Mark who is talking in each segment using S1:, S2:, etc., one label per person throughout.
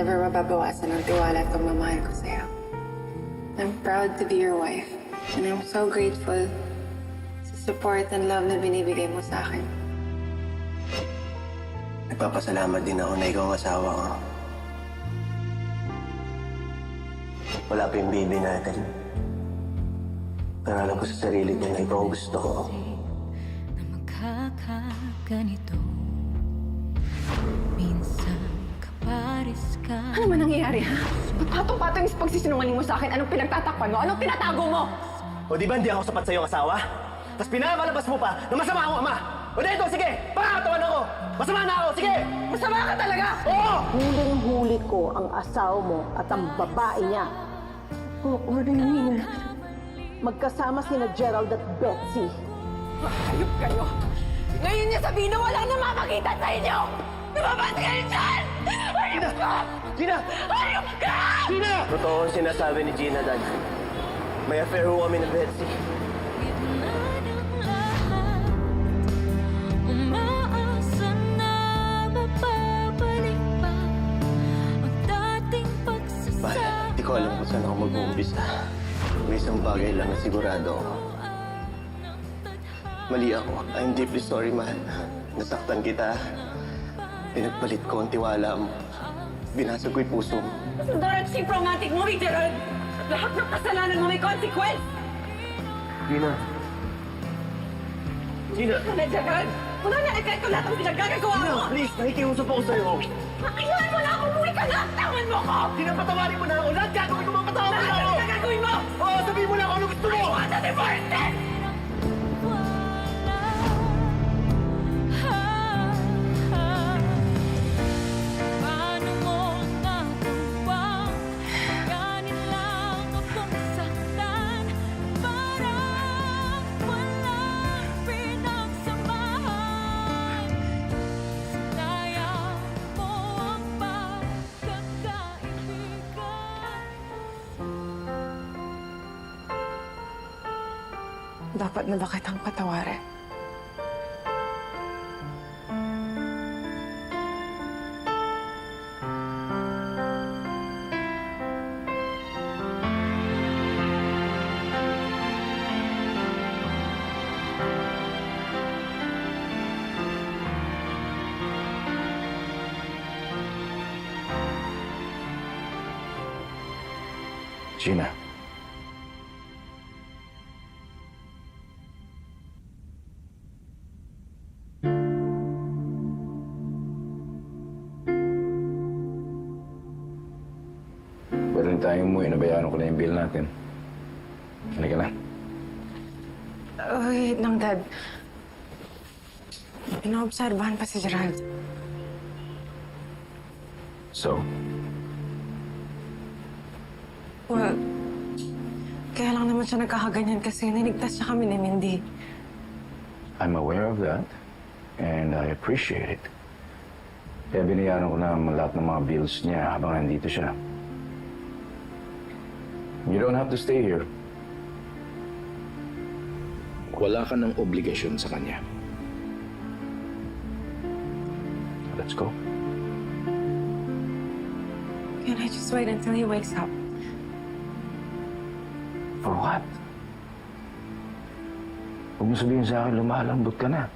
S1: never mababawasan ang tiwala at pagmamahal ko sa'yo. I'm proud to be your wife. And I'm so grateful sa support and love na binibigay mo sa akin.
S2: Nagpapasalamat din ako na ikaw ang asawa ko. Wala pa yung baby natin. Pero alam ko sa sarili ko na ikaw ang gusto ko.
S3: na magkakaganito Minsan
S4: Ano man nangyayari, ha? Patong-patong yung pagsisinungaling mo sa akin? Anong pinagtatakpan mo? Anong tinatago mo?
S2: O di ba hindi ako sapat sa iyong asawa? Tapos pinakalabas mo pa na masama akong ama. O dito, sige, pakakatawan ako. Masama na ako, sige.
S4: Masama ka talaga!
S2: Oo!
S5: Huling-huli ko ang asawa mo at ang babae niya.
S4: Oo, Renina.
S5: Magkasama sina Gerald at Betsy.
S4: Hayop kayo! Ngayon niya sabihin na wala na mapakita sa inyo! Lumabas kayo dyan! Ka!
S2: Gina!
S4: Hayop ka!
S2: Gina! Totoo ang sinasabi ni Gina, Dad. May affair ho kami ng Betsy.
S3: Gitna ng lahat Umaasa na mapapalik pa Ang dating
S2: Mahal,
S3: pagsasama
S2: hindi ko alam kung saan ako mag-uumpisa. May isang bagay lang na sigurado ako. Mali ako. I'm deeply sorry, mahal. Nasaktan kita. Pinagpalit ko ang tiwala mo. Binasag ko yung puso mo.
S4: Direct si pragmatic mo, Gerald! Lahat ng kasalanan mo may consequence!
S2: Gina. Gina.
S4: Ano na, Gerald? Wala na epekto lahat ng pinagkagagawa mo!
S2: Gina, please. Nakikiusap ako sa'yo.
S4: Kailan mo na ako umuwi ka na! Tawan mo ko!
S2: Gina, patawarin mo na ako. Lahat gagawin ko mga patawarin mo na
S4: Lahat
S2: ako.
S4: ng gagawin mo!
S2: Oo, sabihin mo na ako ano gusto mo.
S4: I want a divorce
S1: Dapat na ba kitang patawarin?
S6: Gina. Rin tayong umuwi. Nabayaran ko na yung bill natin. Halika na.
S1: Oh, wait lang, Dad. Pinaobserbahan pa si Gerald.
S6: So,
S1: Well, kaya lang naman siya nagkakaganyan kasi ninigtas siya kami ni Mindy.
S6: I'm aware of that. And I appreciate it. Kaya binayaran ko na ang lahat ng mga bills niya habang nandito siya. You don't have to stay here. Wala ka ng obligasyon sa kanya. Let's go.
S1: Can I just wait until he wakes up?
S6: For what? Huwag mo sabihin sa akin, lumalambot ka na.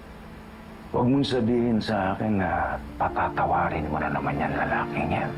S6: Huwag mong sabihin sa akin na patatawarin mo na naman yan lalaking yan.